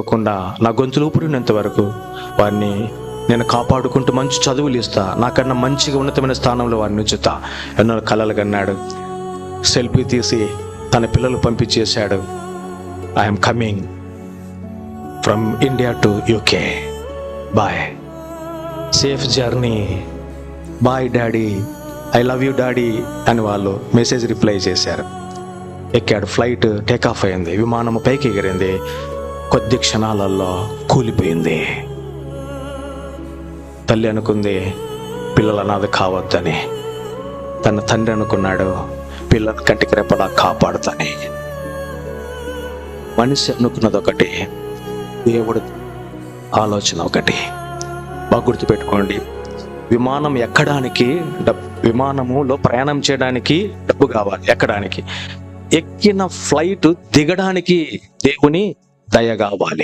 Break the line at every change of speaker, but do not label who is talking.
తప్పకుండా నా గొంతులు ఊపిరినంత వరకు వారిని నేను కాపాడుకుంటూ మంచి చదువులు ఇస్తా. నాకన్నా మంచిగా ఉన్నతమైన స్థానంలో వారిని ఉంచుతా. ఎన్నో కలలు కన్నాడు. సెల్ఫీ తీసి తన పిల్లలు పంపించేశాడు. I'm coming from India to UK bye safe journey bye daddy I love you daddy అని వాళ్ళు మెసేజ్ రిప్లై చేశారు. ఎక్కాడు. ఫ్లైట్ టేక్ ఆఫ్ అయింది. విమానం పైకి ఎగిరింది. కొద్ది క్షణాలలో కూలిపోయింది. తల్లి అనుకుంది పిల్లల అనాథ కావద్దని. తన తండ్రి అనుకున్నాడు పిల్లల కంటికి రెప్పలా కాపాడుతాని. మనిషి అనుకున్నది ఒకటి దేవుడు ఆలోచన ఒకటి. బాగా గుర్తుపెట్టుకోండి విమానం ఎక్కడానికి డబ్బు విమానములో ప్రయాణం చేయడానికి డబ్బు కావాలి ఎక్కడానికి. ఎక్కిన ఫ్లైట్ దిగడానికి దేవుని దయ కావాలి